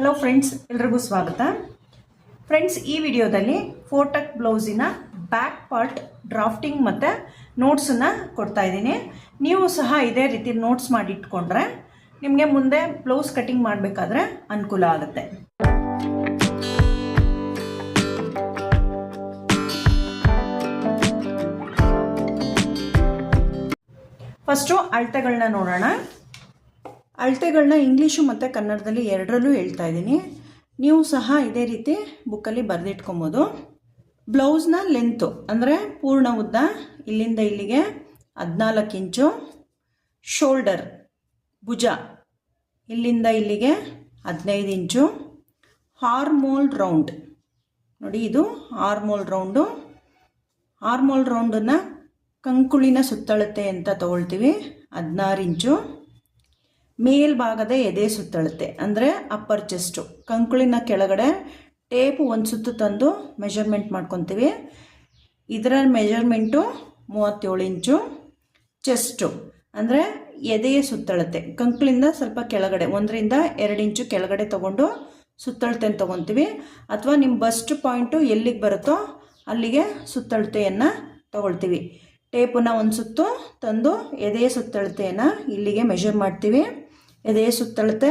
Hello friends ಎಲ್ರಿಗೂ ಸ್ವಾಗತ. Friends ಈ ವಿಡಿಯೋದಲ್ಲಿ ಫೋಟಕ್ ಬ್ಲೌಸಿನ ಬ್ಯಾಕ್ ಪಾರ್ಟ್ ಡ್ರಾಫ್ಟಿಂಗ್ ಮತ್ತು ನೋಟ್ಸನ್ನು ಕೊಡ್ತಾ ಇದ್ದೀನಿ. ನೀವು ಸಹ ಇದೇ ರೀತಿ ನೋಟ್ಸ್ ಮಾಡಿ ಇಟ್ಕೊಂಡ್ರೆ ನಿಮಗೆ ಮುಂದೆ ಬ್ಲೌಸ್ ಕಟಿಂಗ್ ಮಾಡಬೇಕಾದ್ರೆ ಅನುಕೂಲ ಆಗುತ್ತೆ. ಫಸ್ಟು ಅಳತೆಗಳನ್ನ ನೋಡೋಣ. ಅಳತೆಗಳನ್ನ ಇಂಗ್ಲೀಷು ಮತ್ತು ಕನ್ನಡದಲ್ಲಿ ಎರಡರಲ್ಲೂ ಹೇಳ್ತಾ ಇದ್ದೀನಿ. ನೀವು ಸಹ ಇದೇ ರೀತಿ ಬುಕ್ಕಲ್ಲಿ ಬರೆದಿಟ್ಕೊಬೋದು. ಬ್ಲೌಸ್ನ ಲೆಂತು, ಅಂದರೆ ಪೂರ್ಣ ಉದ್ದ, ಇಲ್ಲಿಂದ ಇಲ್ಲಿಗೆ ಹದಿನಾಲ್ಕು ಇಂಚು. ಶೋಲ್ಡರ್, ಭುಜ, ಇಲ್ಲಿಂದ ಇಲ್ಲಿಗೆ ಹದಿನೈದು ಇಂಚು. ಹಾರ್ಮೋಲ್ ರೌಂಡ್, ನೋಡಿ ಇದು ಹಾರ್ಮೋಲ್ ರೌಂಡು. ಹಾರ್ಮೋಲ್ ರೌಂಡನ್ನು ಕಂಕುಳಿನ ಸುತ್ತಳತೆ ಅಂತ ತಗೊಳ್ತೀವಿ, ಹದಿನಾರು ಇಂಚು. ಮೇಲ್ಭಾಗದ ಎದೆ ಸುತ್ತಳತೆ ಅಂದರೆ ಅಪ್ಪರ್ ಚೆಸ್ಟು ಕಂಕುಳಿನ ಕೆಳಗಡೆ ಟೇಪು ಒಂದು ಸುತ್ತು ತಂದು ಮೆಷರ್ಮೆಂಟ್ ಮಾಡ್ಕೊತೀವಿ. ಇದರ ಮೆಜರ್ಮೆಂಟು ಮೂವತ್ತೇಳು ಇಂಚು ಚೆಸ್ಟು ಅಂದರೆ ಎದೆಯ ಸುತ್ತಳತೆ ಕಂಕುಳಿಂದ ಸ್ವಲ್ಪ ಕೆಳಗಡೆ, ಒಂದರಿಂದ ಎರಡು ಇಂಚು ಕೆಳಗಡೆ ತೊಗೊಂಡು ಸುತ್ತಳತೆಯನ್ನು ತೊಗೊತೀವಿ. ಅಥವಾ ನಿಮ್ಮ ಬಸ್ಟ್ ಪಾಯಿಂಟು ಎಲ್ಲಿಗೆ ಬರುತ್ತೋ ಅಲ್ಲಿಗೆ ಸುತ್ತಳತೆಯನ್ನು ತಗೊಳ್ತೀವಿ. ಟೇಪನ್ನ ಒಂದು ಸುತ್ತು ತಂದು ಎದೆಯ ಸುತ್ತಳತೆಯನ್ನು ಇಲ್ಲಿಗೆ ಮೆಷರ್ ಮಾಡ್ತೀವಿ. ಎದೆಯ ಸುತ್ತಳತೆ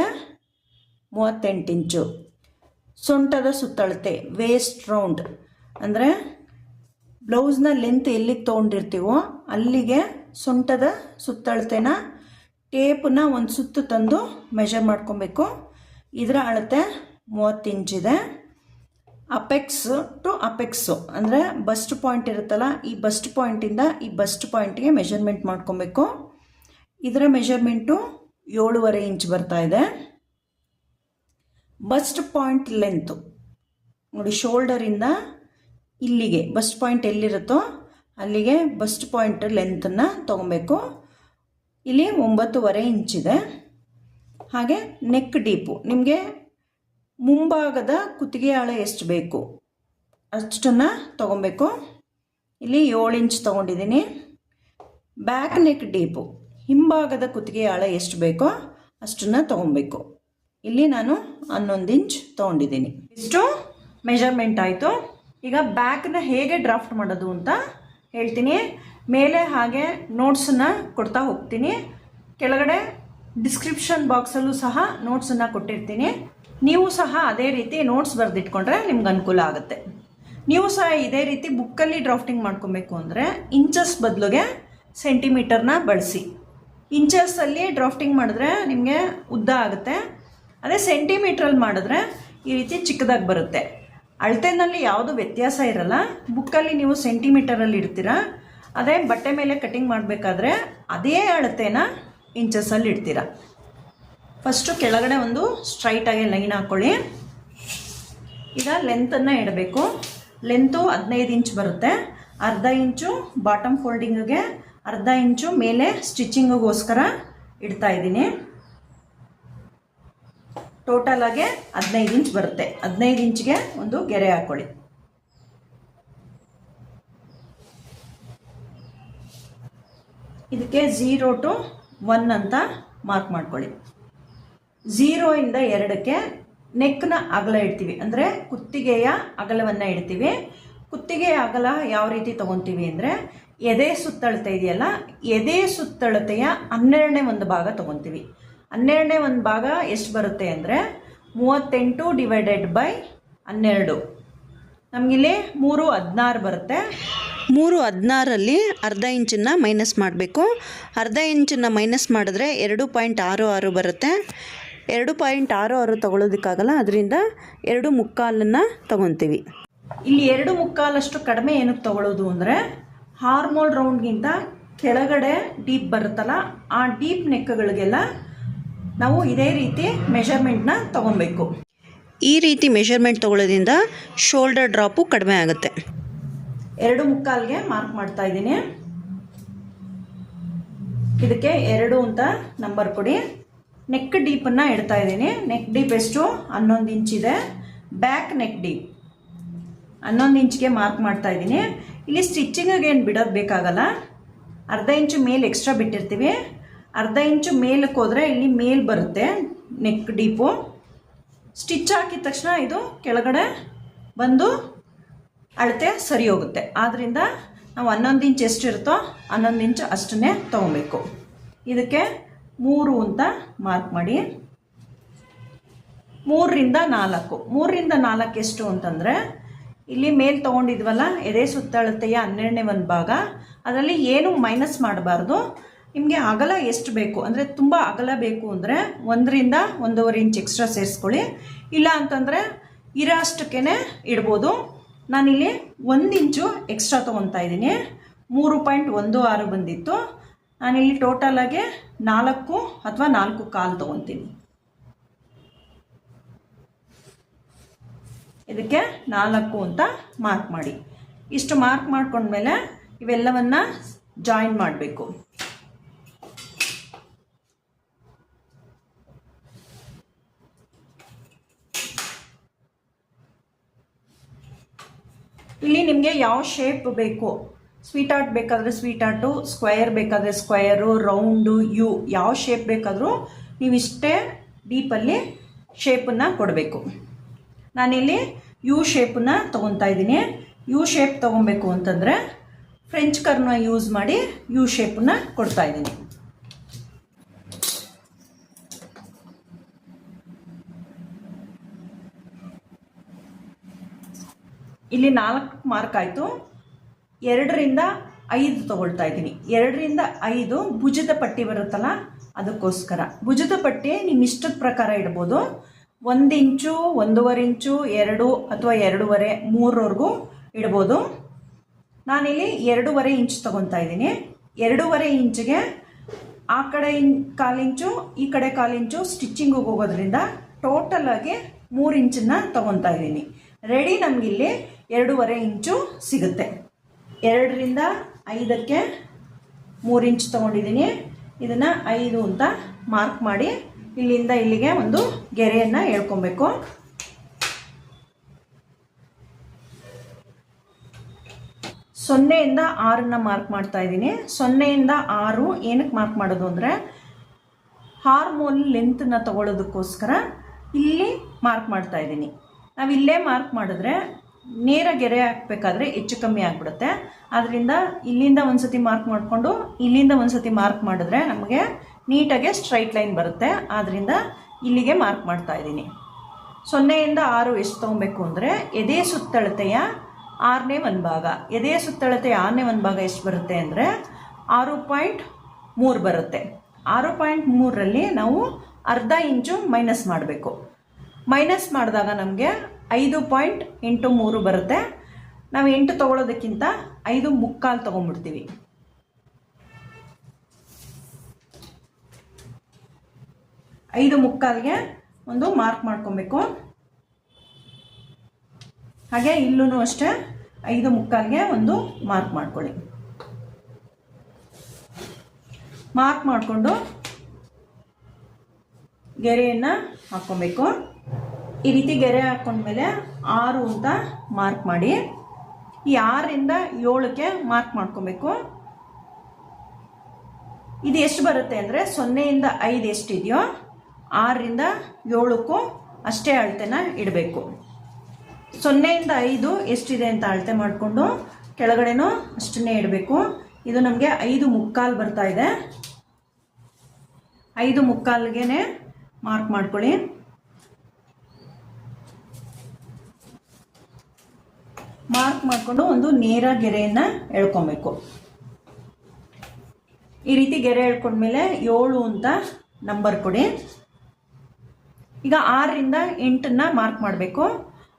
ಮೂವತ್ತೆಂಟು ಇಂಚು. ಸೊಂಟದ ಸುತ್ತಳತೆ ವೇಸ್ಟ್ ರೌಂಡ್ ಅಂದರೆ ಬ್ಲೌಸ್ನ ಲೆಂತ್ ಎಲ್ಲಿಗೆ ತೊಗೊಂಡಿರ್ತೀವೋ ಅಲ್ಲಿಗೆ ಸೊಂಟದ ಸುತ್ತಳತೆನ ಟೇಪನ್ನ ಒಂದು ಸುತ್ತು ತಂದು ಮೆಷರ್ ಮಾಡ್ಕೊಬೇಕು. ಇದರ ಅಳತೆ ಮೂವತ್ತು ಇಂಚಿದೆ ಅಪೆಕ್ಸ್ ಟು ಅಪೆಕ್ಸು ಅಂದರೆ ಬಸ್ಟ್ ಪಾಯಿಂಟ್ ಇರುತ್ತಲ್ಲ, ಈ ಬಸ್ಟ್ ಪಾಯಿಂಟಿಂದ ಈ ಬಸ್ಟ್ ಪಾಯಿಂಟ್ಗೆ ಮೆಷರ್ಮೆಂಟ್ ಮಾಡ್ಕೊಬೇಕು. ಇದರ ಮೆಷರ್ಮೆಂಟು ಏಳುವರೆ ಇಂಚ್ ಬರ್ತಾ ಇದೆ. ಬಸ್ಟ್ ಪಾಯಿಂಟ್ ಲೆಂತು ನೋಡಿ ಶೋಲ್ಡರಿಂದ ಇಲ್ಲಿಗೆ ಬಸ್ಟ್ ಪಾಯಿಂಟ್ ಎಲ್ಲಿರುತ್ತೋ ಅಲ್ಲಿಗೆ ಬಸ್ಟ್ ಪಾಯಿಂಟ್ ಲೆಂತನ್ನು ತೊಗೊಬೇಕು. ಇಲ್ಲಿ ಒಂಬತ್ತುವರೆ ಇಂಚಿದೆ ಹಾಗೆ ನೆಕ್ ಡೀಪು ನಿಮಗೆ ಮುಂಭಾಗದ ಕುತ್ತಿಗೆ ಆಳ ಎಷ್ಟು ಬೇಕು ಅಷ್ಟನ್ನು ತೊಗೊಬೇಕು. ಇಲ್ಲಿ ಏಳು ಇಂಚ್ ತೊಗೊಂಡಿದ್ದೀನಿ. ಬ್ಯಾಕ್ ನೆಕ್ ಡೀಪು ಹಿಂಭಾಗದ ಕುತ್ತಿಗೆ ಆಳ ಎಷ್ಟು ಬೇಕೋ ಅಷ್ಟನ್ನು ತೊಗೊಬೇಕು. ಇಲ್ಲಿ ನಾನು ಹನ್ನೊಂದು ಇಂಚ್ ತೊಗೊಂಡಿದ್ದೀನಿ. ಇಷ್ಟು ಮೆಜರ್ಮೆಂಟ್ ಆಯಿತು. ಈಗ ಬ್ಯಾಕ್ನ ಹೇಗೆ ಡ್ರಾಫ್ಟ್ ಮಾಡೋದು ಅಂತ ಹೇಳ್ತೀನಿ. ಮೇಲೆ ಹಾಗೆ ನೋಟ್ಸನ್ನು ಕೊಡ್ತಾ ಹೋಗ್ತೀನಿ. ಕೆಳಗಡೆ ಡಿಸ್ಕ್ರಿಪ್ಷನ್ ಬಾಕ್ಸಲ್ಲೂ ಸಹ ನೋಟ್ಸನ್ನು ಕೊಟ್ಟಿರ್ತೀನಿ. ನೀವು ಸಹ ಅದೇ ರೀತಿ ನೋಟ್ಸ್ ಬರೆದಿಟ್ಕೊಂಡ್ರೆ ನಿಮ್ಗೆ ಅನುಕೂಲ ಆಗುತ್ತೆ. ನೀವು ಸಹ ಇದೇ ರೀತಿ ಬುಕ್ಕಲ್ಲಿ ಡ್ರಾಫ್ಟಿಂಗ್ ಮಾಡ್ಕೊಬೇಕು ಅಂದರೆ ಇಂಚಸ್ ಬದಲಿಗೆ ಸೆಂಟಿಮೀಟರ್ನ ಬಳಸಿ. ಇಂಚಸ್ಸಲ್ಲಿ ಡ್ರಾಫ್ಟಿಂಗ್ ಮಾಡಿದ್ರೆ ನಿಮಗೆ ಉದ್ದ ಆಗುತ್ತೆ. ಅದೇ ಸೆಂಟಿಮೀಟ್ರಲ್ಲಿ ಮಾಡಿದ್ರೆ ಈ ರೀತಿ ಚಿಕ್ಕದಾಗಿ ಬರುತ್ತೆ. ಅಳತೆನಲ್ಲಿ ಯಾವುದು ವ್ಯತ್ಯಾಸ ಇರಲ್ಲ. ಬುಕ್ಕಲ್ಲಿ ನೀವು ಸೆಂಟಿಮೀಟರಲ್ಲಿ ಇಡ್ತೀರ. ಅದೇ ಬಟ್ಟೆ ಮೇಲೆ ಕಟಿಂಗ್ ಮಾಡಬೇಕಾದ್ರೆ ಅದೇ ಅಳತೆನ ಇಂಚಸ್ಸಲ್ಲಿ ಇಡ್ತೀರ. ಫಸ್ಟು ಕೆಳಗಡೆ ಒಂದು ಸ್ಟ್ರೈಟಾಗಿ ಲೈನ್ ಹಾಕ್ಕೊಳ್ಳಿ ಈಗ ಲೆಂತನ್ನು ಇಡಬೇಕು. ಲೆಂತು ಹದಿನೈದು ಇಂಚ್ ಬರುತ್ತೆ. ಅರ್ಧ ಇಂಚು ಬಾಟಮ್ ಫೋಲ್ಡಿಂಗಿಗೆ ಅರ್ಧ ಇಂಚು ಮೇಲೆ ಸ್ಟಿಚಿಂಗಿಗೋಸ್ಕರ ಇಡ್ತಾ ಇದ್ದೀನಿ. ಟೋಟಲ್ ಆಗಿ ಹದಿನೈದು ಇಂಚ್ ಬರುತ್ತೆ. ಹದಿನೈದು ಇಂಚ್ಗೆ ಒಂದು ಗೆರೆ ಹಾಕ್ಕೊಳ್ಳಿ ಇದಕ್ಕೆ ಝೀರೋ ಟು ಒನ್ ಅಂತ ಮಾರ್ಕ್ ಮಾಡ್ಕೊಳ್ಳಿ. ಝೀರೋಯಿಂದ ಎರಡಕ್ಕೆ ನೆಕ್ನ ಅಗಲ ಇಡ್ತೀವಿ. ಅಂದರೆ ಕುತ್ತಿಗೆಯ ಅಗಲವನ್ನು ಇಡ್ತೀವಿ. ಕುತ್ತಿಗೆಯ ಅಗಲ ಯಾವ ರೀತಿ ತೊಗೊತೀವಿ ಅಂದರೆ ಎದೆ ಸುತ್ತಳತೆ ಇದೆಯಲ್ಲ ಎದೆ ಸುತ್ತಳತೆಯ ಹನ್ನೆರಡನೇ ಒಂದು ಭಾಗ ತೊಗೊತೀವಿ. ಹನ್ನೆರಡನೇ ಒಂದು ಭಾಗ ಎಷ್ಟು ಬರುತ್ತೆ ಅಂದರೆ ಮೂವತ್ತೆಂಟು ಡಿವೈಡೆಡ್ ಬೈ ಹನ್ನೆರಡು. ನಮಗಿಲ್ಲಿ ಮೂರು ಹದಿನಾರು ಬರುತ್ತೆ. ಮೂರು ಹದಿನಾರಲ್ಲಿ ಅರ್ಧ ಇಂಚನ್ನು ಮೈನಸ್ ಮಾಡಬೇಕು. ಅರ್ಧ ಇಂಚನ್ನು ಮೈನಸ್ ಮಾಡಿದ್ರೆ ಎರಡು ಪಾಯಿಂಟ್ ಆರು ಆರು ಬರುತ್ತೆ. ಎರಡು ಪಾಯಿಂಟ್ ಆರು ಆರು ತಗೊಳ್ಳೋದಕ್ಕಾಗಲ್ಲ ಅದರಿಂದ ಎರಡು ಮುಕ್ಕಾಲನ್ನು ತಗೊತೀವಿ. ಇಲ್ಲಿ ಎರಡು ಮುಕ್ಕಾಲಷ್ಟು ಕಡಿಮೆ ಏನಕ್ಕೆ ತಗೊಳ್ಳೋದು ಅಂದರೆ ಹಾರ್ಮೋಲ್ ರೌಂಡ್ಗಿಂತ ಕೆಳಗಡೆ ಡೀಪ್ ಬರುತ್ತಲ್ಲ, ಆ ಡೀಪ್ ನೆಕ್ಗಳಿಗೆಲ್ಲ ನಾವು ಇದೇ ರೀತಿ ಮೆಷರ್ಮೆಂಟ್ನ ತಗೊಬೇಕು. ಈ ರೀತಿ ಮೆಷರ್ಮೆಂಟ್ ತಗೊಳ್ಳೋದ್ರಿಂದ ಶೋಲ್ಡರ್ ಡ್ರಾಪು ಕಡಿಮೆ ಆಗುತ್ತೆ. ಎರಡು ಮುಕ್ಕಾಲ್ಗೆ ಮಾರ್ಕ್ ಮಾಡ್ತಾ ಇದ್ದೀನಿ. ಇದಕ್ಕೆ ಎರಡು ಅಂತ ನಂಬರ್ ಕೊಡಿ. ನೆಕ್ ಡೀಪನ್ನು ಇಡ್ತಾ ಇದ್ದೀನಿ. ನೆಕ್ ಡೀಪ್ ಎಷ್ಟು? ಹನ್ನೊಂದು ಇಂಚ್ ಇದೆ. Back neck deep. ಹನ್ನೊಂದು ಇಂಚ್ಗೆ ಮಾರ್ಕ್ ಮಾಡ್ತಾ ಇದ್ದೀನಿ. ಇಲ್ಲಿ ಸ್ಟಿಚ್ಚಿಂಗಿಗೆ ಏನು ಬಿಡೋದು ಬೇಕಾಗಲ್ಲ? ಅರ್ಧ ಇಂಚು ಮೇಲೆ ಎಕ್ಸ್ಟ್ರಾ ಬಿಟ್ಟಿರ್ತೀವಿ. ಅರ್ಧ ಇಂಚು ಮೇಲಕ್ಕೆ ಹೋದರೆ ಇಲ್ಲಿ ಮೇಲ್ ಬರುತ್ತೆ ನೆಕ್ ಡೀಪು ಸ್ಟಿಚ್ ಹಾಕಿದ ತಕ್ಷಣ ಇದು ಕೆಳಗಡೆ ಬಂದು ಅಳತೆ ಸರಿ ಹೋಗುತ್ತೆ. ಆದ್ದರಿಂದ ನಾವು ಹನ್ನೊಂದು ಇಂಚ್ ಎಷ್ಟಿರುತ್ತೋ ಹನ್ನೊಂದು ಇಂಚ್ ಅಷ್ಟನ್ನೇ ತೊಗೊಬೇಕು. ಇದಕ್ಕೆ ಮೂರು ಅಂತ ಮಾರ್ಕ್ ಮಾಡಿ. ಮೂರರಿಂದ ನಾಲ್ಕು. ಮೂರರಿಂದ ನಾಲ್ಕು ಎಷ್ಟು ಅಂತಂದರೆ ಇಲ್ಲಿ ಮೇಲ್ ತಗೊಂಡಿದ್ವಲ್ಲ, ಎದೆ ಸುತ್ತಳತೆಯ ಹನ್ನೆರಡನೇ ಒಂದು ಭಾಗ. ಅದರಲ್ಲಿ ಏನು ಮೈನಸ್ ಮಾಡಬಾರ್ದು. ನಿಮಗೆ ಅಗಲ ಎಷ್ಟು ಬೇಕು? ಅಂದರೆ ತುಂಬ ಅಗಲ ಬೇಕು ಅಂದರೆ ಒಂದರಿಂದ ಒಂದೂವರೆ ಇಂಚ್ ಎಕ್ಸ್ಟ್ರಾ ಸೇರಿಸ್ಕೊಳ್ಳಿ. ಇಲ್ಲ ಅಂತಂದರೆ ಇರೋ ಅಷ್ಟಕ್ಕೇ ಇಡ್ಬೋದು. ನಾನಿಲ್ಲಿ ಒಂದು ಇಂಚು ಎಕ್ಸ್ಟ್ರಾ ತೊಗೊತಾ ಇದ್ದೀನಿ. ಮೂರು ಪಾಯಿಂಟ್ ಒಂದು ಆರು ಬಂದಿತ್ತು. ನಾನಿಲ್ಲಿ ಟೋಟಲಾಗಿ ನಾಲ್ಕು ಅಥವಾ ನಾಲ್ಕು ಕಾಲು ತೊಗೊತೀನಿ. ಇದಕ್ಕೆ ನಾಲ್ಕು ಅಂತ ಮಾರ್ಕ್ ಮಾಡಿ. ಇಷ್ಟು ಮಾರ್ಕ್ ಮಾಡ್ಕೊಂಡ್ಮೇಲೆ ಇವೆಲ್ಲವನ್ನು ಜಾಯಿನ್ ಮಾಡಬೇಕು. ಇಲ್ಲಿ ನಿಮಗೆ ಯಾವ ಶೇಪ್ ಬೇಕು? ಸ್ವೀಟ್ ಆರ್ಟ್ ಬೇಕಾದರೆ ಸ್ವೀಟ್ ಆರ್ಟು ಸ್ಕ್ವಯರ್ ಬೇಕಾದರೆ ಸ್ಕ್ವಯರು ರೌಂಡು ಯು ಯಾವ ಶೇಪ್ ಬೇಕಾದರೂ ನೀವು ಇಷ್ಟೇ ಡೀಪಲ್ಲಿ ಶೇಪನ್ನು ಕೊಡಬೇಕು. ನಾನಿಲ್ಲಿ ಯು ಶೇಪನ್ನ ತೊಗೊತಾ ಇದ್ದೀನಿ. ಯು ಶೇಪ್ ತೊಗೊಬೇಕು ಅಂತಂದರೆ ಫ್ರೆಂಚ್ ಕರ್ನ ಯೂಸ್ ಮಾಡಿ ಯು ಶೇಪನ್ನ ಕೊಡ್ತಾ ಇದ್ದೀನಿ. ಇಲ್ಲಿ ನಾಲ್ಕು ಮಾರ್ಕ್ ಆಯಿತು. ಎರಡರಿಂದ ಐದು ತೊಗೊಳ್ತಾ ಇದ್ದೀನಿ. ಎರಡರಿಂದ ಐದು ಭುಜದ ಪಟ್ಟಿ ಬರುತ್ತಲ್ಲ, ಅದಕ್ಕೋಸ್ಕರ. ಭುಜದ ಪಟ್ಟಿ ನಿಮ್ಮ ಇಷ್ಟದ ಪ್ರಕಾರ ಇಡ್ಬೋದು. ಒಂದು ಇಂಚು, ಒಂದೂವರೆ ಇಂಚು, ಎರಡು ಅಥವಾ ಎರಡೂವರೆ ಮೂರವರೆಗೂ ಇಡ್ಬೋದು. ನಾನಿಲ್ಲಿ ಎರಡೂವರೆ ಇಂಚ್ ತೊಗೊತಾ ಇದ್ದೀನಿ. ಎರಡೂವರೆ ಇಂಚಿಗೆ ಆ ಕಡೆ ಇನ್ ಕಾಲು ಇಂಚು, ಈ ಕಡೆ ಕಾಲು ಇಂಚು ಸ್ಟಿಚ್ಚಿಂಗಿಗೆ ಹೋಗೋದ್ರಿಂದ ಟೋಟಲ್ ಆಗಿ ಮೂರು ಇಂಚನ್ನ ತೊಗೊತಾ ಇದ್ದೀನಿ. ರೆಡಿ ನಮಗಿಲ್ಲಿ ಎರಡೂವರೆ ಇಂಚು ಸಿಗುತ್ತೆ. ಎರಡರಿಂದ ಐದಕ್ಕೆ ಮೂರು ಇಂಚ್ ತೊಗೊಂಡಿದ್ದೀನಿ. ಇದನ್ನು ಐದು ಅಂತ ಮಾರ್ಕ್ ಮಾಡಿ ಇಲ್ಲಿಂದ ಇಲ್ಲಿಗೆ ಒಂದು ಗೆರೆಯನ್ನು ಹೇಳ್ಕೊಬೇಕು. ಸೊನ್ನೆಯಿಂದ ಆರನ್ನ ಮಾರ್ಕ್ ಮಾಡ್ತಾ ಇದ್ದೀನಿ. ಸೊನ್ನೆಯಿಂದ ಆರು ಏನಕ್ಕೆ ಮಾರ್ಕ್ ಮಾಡೋದು ಅಂದರೆ ಹಾರ್ಮೋನ್ ಲೆಂತನ್ನ ತಗೊಳ್ಳೋದಕ್ಕೋಸ್ಕರ ಇಲ್ಲಿ ಮಾರ್ಕ್ ಮಾಡ್ತಾ ಇದ್ದೀನಿ. ನಾವು ಇಲ್ಲೇ ಮಾರ್ಕ್ ಮಾಡಿದ್ರೆ ನೇರ ಗೆರೆ ಹಾಕಬೇಕಾದ್ರೆ ಹೆಚ್ಚು ಕಮ್ಮಿ ಆಗಿಬಿಡುತ್ತೆ. ಆದ್ದರಿಂದ ಇಲ್ಲಿಂದ ಒಂದು ಸತಿ ಮಾರ್ಕ್ ಮಾಡಿಕೊಂಡು ಇಲ್ಲಿಂದ ಒಂದು ಸತಿ ಮಾರ್ಕ್ ಮಾಡಿದ್ರೆ ನಮಗೆ ನೀಟಾಗಿ ಸ್ಟ್ರೈಟ್ ಲೈನ್ ಬರುತ್ತೆ. ಆದ್ದರಿಂದ ಇಲ್ಲಿಗೆ ಮಾರ್ಕ್ ಮಾಡ್ತಾ ಇದ್ದೀನಿ. ಸೊನ್ನೆಯಿಂದ ಆರು ಎಷ್ಟು ತೊಗೊಬೇಕು ಅಂದರೆ ಎದೆ ಸುತ್ತಳತೆಯ ಆರನೇ ಒಂದು ಭಾಗ ಎದೆ ಸುತ್ತಳತೆಯ ಆರನೇ ಒಂದು ಭಾಗ ಎಷ್ಟು ಬರುತ್ತೆ ಅಂದರೆ ಆರು ಪಾಯಿಂಟ್ ಮೂರು ಬರುತ್ತೆ. ಆರು ಪಾಯಿಂಟ್ ಮೂರರಲ್ಲಿ ನಾವು ಅರ್ಧ ಇಂಚು ಮೈನಸ್ ಮಾಡಬೇಕು. ಮೈನಸ್ ಮಾಡಿದಾಗ ನಮಗೆ ಐದು ಪಾಯಿಂಟ್ ಎಂಟು ಮೂರು ಬರುತ್ತೆ. ನಾವು ಎಂಟು ತೊಗೊಳೋದಕ್ಕಿಂತ ಐದು ಮುಕ್ಕಾಲು ತೊಗೊಂಡ್ಬಿಡ್ತೀವಿ. ಐದು ಮುಕ್ಕಾಲ್ಗೆ ಒಂದು ಮಾರ್ಕ್ ಮಾಡ್ಕೊಬೇಕು. ಹಾಗೆ ಇಲ್ಲೂ ಅಷ್ಟೇ ಐದು ಮುಕ್ಕಾಲ್ಗೆ ಒಂದು ಮಾರ್ಕ್ ಮಾಡ್ಕೊಳ್ಳಿ. ಮಾರ್ಕ್ ಮಾಡಿಕೊಂಡು ಗೆರೆಯನ್ನು ಹಾಕ್ಕೊಬೇಕು. ಈ ರೀತಿ ಗೆರೆ ಹಾಕ್ಕೊಂಡ್ಮೇಲೆ ಆರು ಅಂತ ಮಾರ್ಕ್ ಮಾಡಿ. ಈ ಆರರಿಂದ ಏಳಕ್ಕೆ ಮಾರ್ಕ್ ಮಾಡ್ಕೊಬೇಕು. ಇದು ಎಷ್ಟು ಬರುತ್ತೆ ಅಂದರೆ ಸೊನ್ನೆಯಿಂದ ಐದು ಎಷ್ಟಿದೆಯೋ ಆರರಿಂದ ಏಳಕ್ಕೂ ಅಷ್ಟೇ ಅಳತೆನ ಇಡಬೇಕು. ಸೊನ್ನೆಯಿಂದ ಐದು ಎಷ್ಟಿದೆ ಅಂತ ಅಳತೆ ಮಾಡಿಕೊಂಡು ಕೆಳಗಡೆನೂ ಅಷ್ಟನ್ನೇ ಇಡಬೇಕು. ಇದು ನಮಗೆ ಐದು ಮುಕ್ಕಾಲು ಬರ್ತಾ ಇದೆ. ಐದು ಮುಕ್ಕಾಲ್ಗೆ ಮಾರ್ಕ್ ಮಾಡ್ಕೊಳ್ಳಿ. ಮಾರ್ಕ್ ಮಾಡಿಕೊಂಡು ಒಂದು ನೇರ ಗೆರೆಯನ್ನು ಎಳ್ಕೊಬೇಕು. ಈ ರೀತಿ ಗೆರೆ ಎಳ್ಕೊಂಡ್ಮೇಲೆ ಏಳು ಅಂತ ನಂಬರ್ ಕೊಡಿ. ಈಗ ಆರರಿಂದ ಎಂಟನ್ನು ಮಾರ್ಕ್ ಮಾಡಬೇಕು.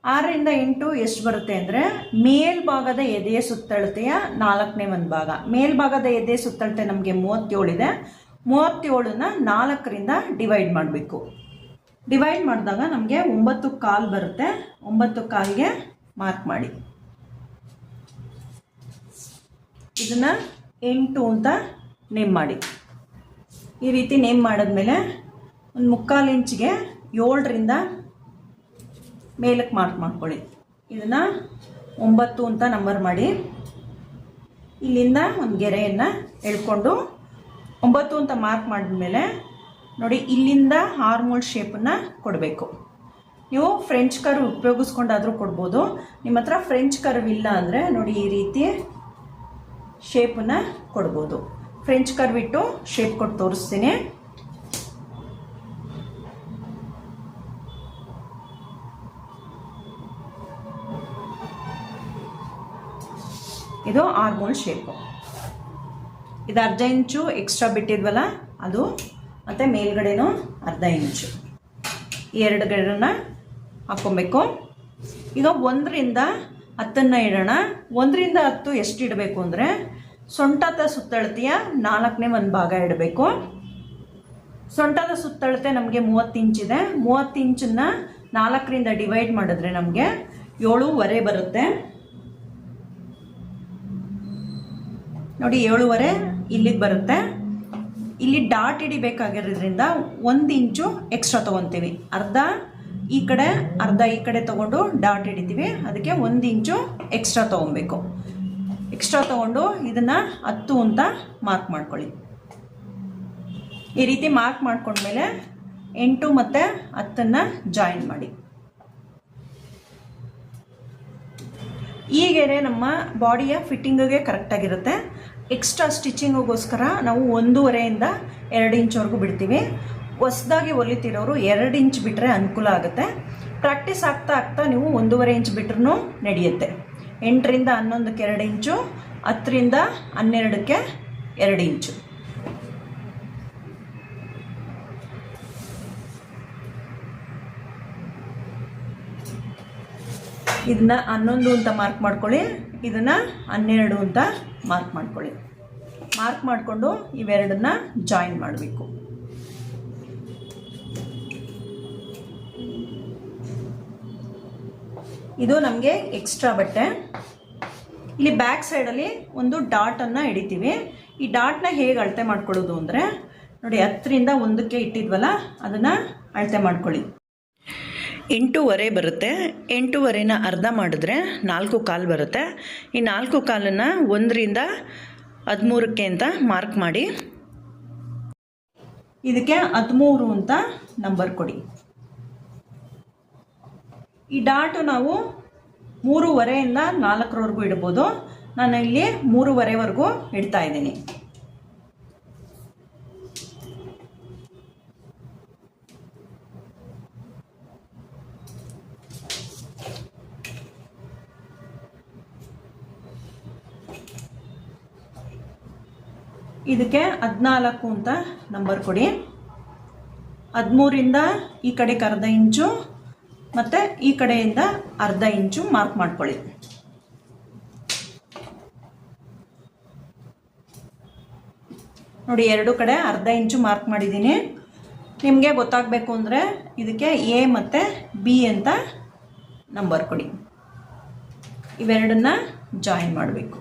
ಆರರಿಂದ ಎಂಟು ಎಷ್ಟು ಬರುತ್ತೆ ಅಂದರೆ ಮೇಲ್ಭಾಗದ ಎದೆಯ ಸುತ್ತಳತೆಯ ನಾಲ್ಕನೇ ಒಂದು ಭಾಗ. ಮೇಲ್ಭಾಗದ ಎದೆಯ ಸುತ್ತಳತೆ ನಮಗೆ ಮೂವತ್ತೇಳಿದೆ. ಮೂವತ್ತೇಳನ್ನ ನಾಲ್ಕರಿಂದ ಡಿವೈಡ್ ಮಾಡಬೇಕು. ಡಿವೈಡ್ ಮಾಡಿದಾಗ ನಮಗೆ ಒಂಬತ್ತು ಕಾಲು ಬರುತ್ತೆ. ಒಂಬತ್ತು ಕಾಲ್ಗೆ ಮಾರ್ಕ್ ಮಾಡಿ. ಇದನ್ನು ಎಂಟು ಅಂತ ನೇಮ್ ಮಾಡಿ. ಈ ರೀತಿ ನೇಮ್ ಮಾಡಿದ್ಮೇಲೆ ಒಂದು ಮುಕ್ಕಾಲು ಇಂಚಿಗೆ ಏಳರಿಂದ ಮೇಲಕ್ಕೆ ಮಾರ್ಕ್ ಮಾಡ್ಕೊಳ್ಳಿ. ಇದನ್ನು ಒಂಬತ್ತು ಅಂತ ನಂಬರ್ ಮಾಡಿ. ಇಲ್ಲಿಂದ ಒಂದು ಗೆರೆಯನ್ನು ಎಳ್ಕೊಂಡು ಒಂಬತ್ತು ಅಂತ ಮಾರ್ಕ್ ಮಾಡಿದ್ಮೇಲೆ ನೋಡಿ ಇಲ್ಲಿಂದ ಹಾರ್ಮೋಲ್ ಶೇಪನ್ನು ಕೊಡಬೇಕು. ನೀವು ಫ್ರೆಂಚ್ ಕರ್ವ್ ಉಪಯೋಗಿಸ್ಕೊಂಡಾದರೂ ಕೊಡ್ಬೋದು. ನಿಮ್ಮ ಹತ್ರ ಫ್ರೆಂಚ್ ಕರ್ವ್ ಇಲ್ಲ ಅಂದರೆ ನೋಡಿ ಈ ರೀತಿ ಶೇಪನ್ನು ಕೊಡ್ಬೋದು. ಫ್ರೆಂಚ್ ಕರ್ವ್ ಇಟ್ಟು ಶೇಪ್ ಕೊಟ್ಟು ತೋರಿಸ್ತೀನಿ. ಇದು ಆರ್ಮೋಲ್ ಶೇಪು ಇದು ಅರ್ಧ ಇಂಚು ಎಕ್ಸ್ಟ್ರಾ ಬಿಟ್ಟಿದ್ವಲ್ಲ, ಅದು ಮತ್ತು ಮೇಲ್ಗಡೆನೂ ಅರ್ಧ ಇಂಚು. ಈ ಎರಡು ಗಡನ್ನ ಹಾಕ್ಕೊಬೇಕು ಈಗ ಒಂದರಿಂದ ಹತ್ತನ್ನು ಇಡೋಣ. ಒಂದರಿಂದ ಹತ್ತು ಎಷ್ಟು ಇಡಬೇಕು ಅಂದರೆ, ಸೊಂಟದ ಸುತ್ತಳತೆಯ ನಾಲ್ಕನೇ ಒಂದು ಭಾಗ ಇಡಬೇಕು. ಸೊಂಟದ ಸುತ್ತಳತೆ ನಮಗೆ ಮೂವತ್ತು ಇಂಚಿದೆ ಮೂವತ್ತು ಇಂಚನ್ನು ನಾಲ್ಕರಿಂದ ಡಿವೈಡ್ ಮಾಡಿದ್ರೆ ನಮಗೆ ಏಳೂವರೆ ಬರುತ್ತೆ. ನೋಡಿ ಏಳುವರೆ ಇಲ್ಲಿಗೆ ಬರುತ್ತೆ. ಇಲ್ಲಿ ಡಾಟ್ ಹಿಡಿಬೇಕಾಗಿರೋದ್ರಿಂದ ಒಂದು ಇಂಚು ಎಕ್ಸ್ಟ್ರಾ ತೊಗೊತೀವಿ. ಅರ್ಧ ಈ ಕಡೆ, ಅರ್ಧ ಈ ಕಡೆ ತೊಗೊಂಡು ಡಾಟ್ ಹಿಡಿತೀವಿ. ಅದಕ್ಕೆ ಒಂದು ಇಂಚು ಎಕ್ಸ್ಟ್ರಾ ತೊಗೊಬೇಕು. ಎಕ್ಸ್ಟ್ರಾ ತೊಗೊಂಡು ಇದನ್ನು ಹತ್ತು ಅಂತ ಮಾರ್ಕ್ ಮಾಡ್ಕೊಳ್ಳಿ. ಈ ರೀತಿ ಮಾರ್ಕ್ ಮಾಡ್ಕೊಂಡ್ಮೇಲೆ ಎಂಟು ಮತ್ತು ಹತ್ತನ್ನು ಜಾಯಿನ್ ಮಾಡಿ. ಈಗೇನೆ ನಮ್ಮ ಬಾಡಿಯ ಫಿಟ್ಟಿಂಗಿಗೆ ಕರೆಕ್ಟಾಗಿರುತ್ತೆ ಎಕ್ಸ್ಟ್ರಾ ಸ್ಟಿಚಿಂಗಿಗೋಸ್ಕರ ನಾವು ಒಂದೂವರೆಯಿಂದ ಎರಡು ಇಂಚ್ವರೆಗೂ ಬಿಡ್ತೀವಿ. ಹೊಸ್ದಾಗಿ ಹೊಲಿತಿರೋರು ಎರಡು ಇಂಚ್ ಬಿಟ್ಟರೆ ಅನುಕೂಲ ಆಗುತ್ತೆ. ಪ್ರಾಕ್ಟೀಸ್ ಆಗ್ತಾ ಆಗ್ತಾ ನೀವು ಒಂದೂವರೆ ಇಂಚ್ ಬಿಟ್ರೂ ನಡೆಯುತ್ತೆ. ಎಂಟರಿಂದ ಹನ್ನೊಂದಕ್ಕೆ ಎರಡು ಇಂಚು ಹತ್ತರಿಂದ ಹನ್ನೆರಡಕ್ಕೆ ಎರಡು ಇಂಚು ಇದನ್ನ ಹನ್ನೊಂದು ಅಂತ ಮಾರ್ಕ್ ಮಾಡ್ಕೊಳ್ಳಿ, ಇದನ್ನು ಹನ್ನೆರಡು ಅಂತ ಮಾರ್ಕ್ ಮಾಡ್ಕೊಳ್ಳಿ. ಮಾರ್ಕ್ ಮಾಡಿಕೊಂಡು ಇವೆರಡನ್ನ ಜಾಯಿನ್ ಮಾಡಬೇಕು. ಇದು ನಮಗೆ ಎಕ್ಸ್ಟ್ರಾ ಬಟ್ಟೆ. ಇಲ್ಲಿ ಬ್ಯಾಕ್ ಸೈಡಲ್ಲಿ ಒಂದು ಡಾಟನ್ನು ಹಿಡಿತೀವಿ. ಈ ಡಾಟ್ನ ಹೇಗೆ ಅಳತೆ ಮಾಡ್ಕೊಳ್ಳೋದು ಅಂದರೆ, ನೋಡಿ ಹತ್ತರಿಂದ ಒಂದಕ್ಕೆ ಇಟ್ಟಿದ್ವಲ್ಲ, ಅದನ್ನು ಅಳತೆ ಮಾಡ್ಕೊಳ್ಳಿ. ಎಂಟೂವರೆ ಬರುತ್ತೆ. ಎಂಟೂವರೆನ ಅರ್ಧ ಮಾಡಿದ್ರೆ ನಾಲ್ಕು ಕಾಲು ಬರುತ್ತೆ. ಈ ನಾಲ್ಕು ಕಾಲನ್ನು ಒಂದರಿಂದ ಹದಿಮೂರಕ್ಕೆ ಅಂತ ಮಾರ್ಕ್ ಮಾಡಿ. ಇದಕ್ಕೆ ಹದಿಮೂರು ಅಂತ ನಂಬರ್ ಕೊಡಿ. ಈ ಡಾಟು ನಾವು ಮೂರುವರೆಯಿಂದ ನಾಲ್ಕರವರೆಗೂ ಇಡ್ಬೋದು. ನಾನು ಇಲ್ಲಿ ಮೂರುವರೆವರೆಗೂ ಇಡ್ತಾ ಇದ್ದೀನಿ. ಇದಕ್ಕೆ ಹದಿನಾಲ್ಕು ಅಂತ ನಂಬರ್ ಕೊಡಿ. ಹದಿಮೂರಿಂದ ಈ ಕಡೆಗೆ ಅರ್ಧ ಇಂಚು, ಮತ್ತು ಈ ಕಡೆಯಿಂದ ಅರ್ಧ ಇಂಚು ಮಾರ್ಕ್ ಮಾಡ್ಕೊಳ್ಳಿ. ನೋಡಿ, ಎರಡು ಕಡೆ ಅರ್ಧ ಇಂಚು ಮಾರ್ಕ್ ಮಾಡಿದ್ದೀನಿ. ನಿಮಗೆ ಗೊತ್ತಾಗಬೇಕು ಅಂದರೆ ಇದಕ್ಕೆ ಎ ಮತ್ತು ಬಿ ಅಂತ ನಂಬರ್ ಕೊಡಿ. ಇವೆರಡನ್ನ ಜಾಯಿನ್ ಮಾಡಬೇಕು.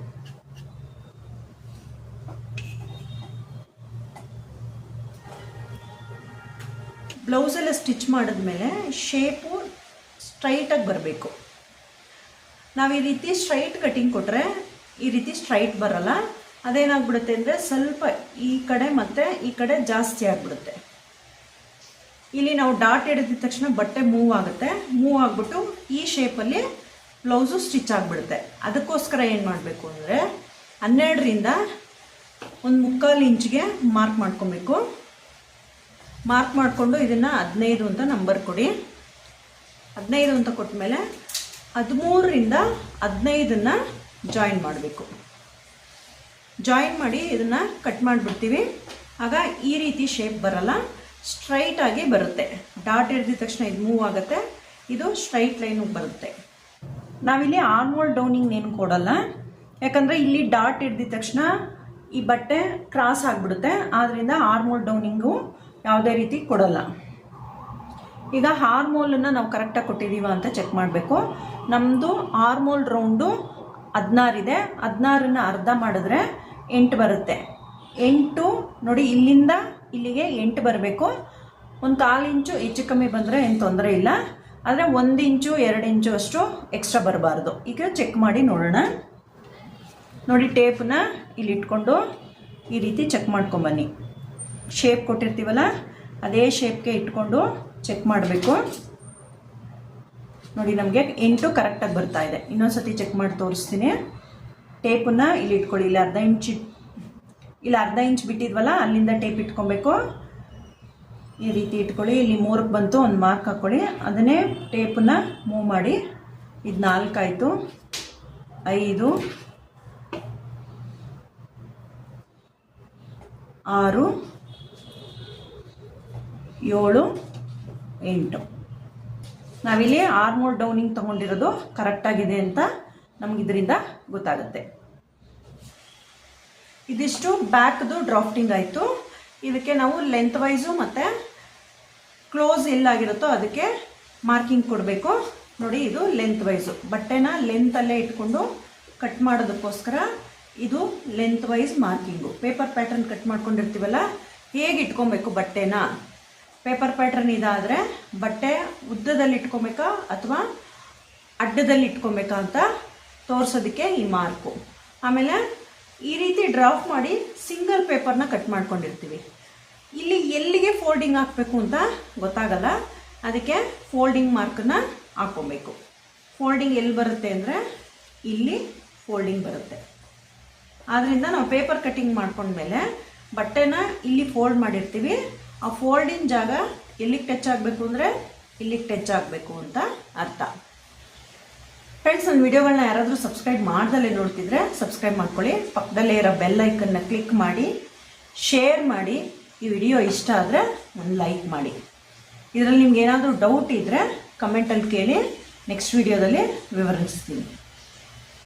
ಬ್ಲೌಸೆಲ್ಲ ಸ್ಟಿಚ್ ಮಾಡಿದ್ಮೇಲೆ ಶೇಪು ಸ್ಟ್ರೈಟಾಗಿ ಬರಬೇಕು. ನಾವು ಈ ರೀತಿ ಸ್ಟ್ರೈಟ್ ಕಟ್ಟಿಂಗ್ ಕೊಟ್ಟರೆ ಈ ರೀತಿ ಸ್ಟ್ರೈಟ್ ಬರಲ್ಲ. ಅದೇನಾಗ್ಬಿಡುತ್ತೆ ಅಂದರೆ ಸ್ವಲ್ಪ ಈ ಕಡೆ ಮತ್ತು ಈ ಕಡೆ ಜಾಸ್ತಿ ಆಗಿಬಿಡುತ್ತೆ. ಇಲ್ಲಿ ನಾವು ಡಾಟ್ ಹಿಡಿದ ತಕ್ಷಣ ಬಟ್ಟೆ ಮೂವ್ ಆಗುತ್ತೆ. ಮೂವ್ ಆಗಿಬಿಟ್ಟು ಈ ಶೇಪಲ್ಲಿ ಬ್ಲೌಸು ಸ್ಟಿಚ್ ಆಗಿಬಿಡುತ್ತೆ. ಅದಕ್ಕೋಸ್ಕರ ಏನು ಮಾಡಬೇಕು ಅಂದರೆ ಹನ್ನೆರಡರಿಂದ ಒಂದು ಮುಕ್ಕಾಲು ಇಂಚಿಗೆ ಮಾರ್ಕ್ ಮಾಡ್ಕೊಬೇಕು. ಮಾರ್ಕ್ ಮಾಡಿಕೊಂಡು ಇದನ್ನು ಹದಿನೈದು ಅಂತ ನಂಬರ್ ಕೊಡಿ. ಹದಿನೈದು ಅಂತ ಕೊಟ್ಟ ಮೇಲೆ ಹದಿಮೂರರಿಂದ ಹದಿನೈದನ್ನು ಜಾಯಿನ್ ಮಾಡಬೇಕು. ಜಾಯಿನ್ ಮಾಡಿ ಇದನ್ನು ಕಟ್ ಮಾಡಿಬಿಡ್ತೀವಿ. ಆಗ ಈ ರೀತಿ ಶೇಪ್ ಬರಲ್ಲ. ಸ್ಟ್ರೈಟಾಗಿ ಬರುತ್ತೆ. ಡಾಟ್ ಹಿಡಿದ ತಕ್ಷಣ ಇದು ಮೂವ್ ಆಗುತ್ತೆ. ಇದು ಸ್ಟ್ರೈಟ್ ಲೈನಿಗೆ ಬರುತ್ತೆ. ನಾವಿಲ್ಲಿ ಆರ್ಮೋಲ್ ಡೌನಿಂಗ್ ಏನು ಕೊಡಲ್ಲ. ಯಾಕಂದರೆ ಇಲ್ಲಿ ಡಾಟ್ ಹಿಡ್ದಿದ ತಕ್ಷಣ ಈ ಬಟ್ಟೆ ಕ್ರಾಸ್ ಆಗಿಬಿಡುತ್ತೆ. ಆದ್ದರಿಂದ ಆರ್ಮೋಲ್ ಡೌನಿಂಗು ಯಾವುದೇ ರೀತಿ ಕೊಡಲ್ಲ. ಈಗ ಹಾರ್ಮೋಲನ್ನು ನಾವು ಕರೆಕ್ಟಾಗಿ ಕೊಟ್ಟಿದ್ದೀವ ಅಂತ ಚೆಕ್ ಮಾಡಬೇಕು. ನಮ್ಮದು ಹಾರ್ಮೋಲ್ ರೌಂಡು ಹದಿನಾರಿದೆ ಹದಿನಾರನ್ನು ಅರ್ಧ ಮಾಡಿದ್ರೆ ಎಂಟು ಬರುತ್ತೆ. ಎಂಟು ನೋಡಿ ಇಲ್ಲಿಂದ ಇಲ್ಲಿಗೆ ಎಂಟು ಬರಬೇಕು. ಒಂದು ಕಾಲು ಇಂಚು ಹೆಚ್ಚು ಕಮ್ಮಿ ಬಂದರೆ ಏನು ತೊಂದರೆ ಇಲ್ಲ. ಆದರೆ ಒಂದು ಇಂಚು, ಎರಡು ಇಂಚು ಅಷ್ಟು ಎಕ್ಸ್ಟ್ರಾ ಬರಬಾರ್ದು. ಈಗ ಚೆಕ್ ಮಾಡಿ ನೋಡೋಣ. ನೋಡಿ ಟೇಪನ್ನ ಇಲ್ಲಿ ಇಟ್ಕೊಂಡು ಈ ರೀತಿ ಚೆಕ್ ಮಾಡ್ಕೊಂಬನ್ನಿ ಶೇಪ್ ಕೊಟ್ಟಿರ್ತೀವಲ್ಲ, ಅದೇ ಶೇಪ್ಗೆ ಇಟ್ಕೊಂಡು ಚೆಕ್ ಮಾಡಬೇಕು. ನೋಡಿ ನಮಗೆ ಎಂಟು ಕರೆಕ್ಟಾಗಿ ಬರ್ತಾ ಇದೆ. ಇನ್ನೊಂದ್ಸತಿ ಚೆಕ್ ಮಾಡಿ ತೋರಿಸ್ತೀನಿ. ಟೇಪನ್ನು ಇಲ್ಲಿ ಇಟ್ಕೊಳ್ಳಿ. ಇಲ್ಲಿ ಅರ್ಧ ಇಂಚ್ ಇಲ್ಲಿ ಅರ್ಧ ಇಂಚ್ ಬಿಟ್ಟಿದ್ವಲ್ಲ, ಅಲ್ಲಿಂದ ಟೇಪ್ ಇಟ್ಕೊಬೇಕು. ಈ ರೀತಿ ಇಟ್ಕೊಳ್ಳಿ. ಇಲ್ಲಿ ಮೂರಕ್ಕೆ ಬಂತು, ಒಂದು ಮಾರ್ಕ್ ಹಾಕ್ಕೊಳ್ಳಿ ಅದನ್ನೇ ಟೇಪನ್ನ ಮೂವ್ ಮಾಡಿ. ಇದು ನಾಲ್ಕಾಯಿತು ಐದು. ಆರು. ಏಳು, ಎಂಟು. ನಾವಿಲ್ಲಿ ಆರ್ಮೋರ್ ಡೌನಿಂಗ್ ತೊಗೊಂಡಿರೋದು ಕರೆಕ್ಟಾಗಿದೆ ಅಂತ ನಮ್ಗೆ ಇದರಿಂದ ಗೊತ್ತಾಗುತ್ತೆ. ಇದಿಷ್ಟು ಬ್ಯಾಕ್ದು ಡ್ರಾಫ್ಟಿಂಗ್ ಆಯಿತು. ಇದಕ್ಕೆ ನಾವು ಲೆಂತ್ ವೈಸು ಮತ್ತು ಕ್ಲೋಸ್ ಎಲ್ಲಾಗಿರುತ್ತೋ ಅದಕ್ಕೆ ಮಾರ್ಕಿಂಗ್ ಕೊಡಬೇಕು. ನೋಡಿ, ಇದು ಲೆಂತ್ ವೈಸು ಬಟ್ಟೆನ ಲೆಂತಲ್ಲೇ ಇಟ್ಕೊಂಡು ಕಟ್ ಮಾಡೋದಕ್ಕೋಸ್ಕರ ಇದು length wise marking paper pattern cut ಮಾಡ್ಕೊಂಡಿರ್ತೀವಲ್ಲ, ಹೇಗೆ ಇಟ್ಕೊಬೇಕು ಬಟ್ಟೆನ? ಪೇಪರ್ ಪ್ಯಾಟ್ರನ್ ಇದಾದರೆ ಬಟ್ಟೆ ಉದ್ದದಲ್ಲಿ ಇಟ್ಕೊಬೇಕಾ ಅಥವಾ ಅಡ್ಡದಲ್ಲಿ ಇಟ್ಕೊಬೇಕಾ ಅಂತ ತೋರಿಸೋದಕ್ಕೆ ಈ ಮಾರ್ಕು. ಆಮೇಲೆ ಈ ರೀತಿ ಡ್ರಾಫ್ ಮಾಡಿ ಸಿಂಗಲ್ ಪೇಪರ್ನ ಕಟ್ ಮಾಡ್ಕೊಂಡಿರ್ತೀವಿ. ಇಲ್ಲಿ ಎಲ್ಲಿಗೆ ಫೋಲ್ಡಿಂಗ್ ಹಾಕಬೇಕು ಅಂತ ಗೊತ್ತಾಗಲ್ಲ. ಅದಕ್ಕೆ ಫೋಲ್ಡಿಂಗ್ ಮಾರ್ಕನ್ನ ಹಾಕ್ಕೊಬೇಕು. ಫೋಲ್ಡಿಂಗ್ ಎಲ್ಲಿ ಬರುತ್ತೆ ಅಂದರೆ ಇಲ್ಲಿ ಫೋಲ್ಡಿಂಗ್ ಬರುತ್ತೆ. ಆದ್ದರಿಂದ ನಾವು ಪೇಪರ್ ಕಟ್ಟಿಂಗ್ ಮಾಡ್ಕೊಂಡ್ಮೇಲೆ ಬಟ್ಟೆನ ಇಲ್ಲಿ ಫೋಲ್ಡ್ ಮಾಡಿರ್ತೀವಿ. ಆ ಫೋಲ್ಡಿನ ಜಾಗ ಎಲ್ಲಿಗೆ ಟಚ್ ಆಗಬೇಕು ಅಂದರೆ ಇಲ್ಲಿಗೆ ಟಚ್ ಆಗಬೇಕು ಅಂತ ಅರ್ಥ. ಫ್ರೆಂಡ್ಸ್ ನನ್ನ ವಿಡಿಯೋಗಳನ್ನ ಯಾರಾದರೂ ಸಬ್ಸ್ಕ್ರೈಬ್ ಮಾಡ್ದಲ್ಲೇ ನೋಡ್ತಿದ್ರೆ ಸಬ್ಸ್ಕ್ರೈಬ್ ಮಾಡ್ಕೊಳ್ಳಿ. ಪಕ್ಕದಲ್ಲೇ ಇರೋ ಬೆಲ್ ಐಕನ್ನ ಕ್ಲಿಕ್ ಮಾಡಿ ಶೇರ್ ಮಾಡಿ. ಈ ವಿಡಿಯೋ ಇಷ್ಟ ಆದರೆ ಒಂದು ಲೈಕ್ ಮಾಡಿ. ಇದರಲ್ಲಿ ನಿಮ್ಗೆ ಏನಾದರೂ ಡೌಟ್ ಇದ್ದರೆ ಕಮೆಂಟಲ್ಲಿ ಕೇಳಿ ನೆಕ್ಸ್ಟ್ ವಿಡಿಯೋದಲ್ಲಿ ವಿವರಿಸ್ತೀನಿ.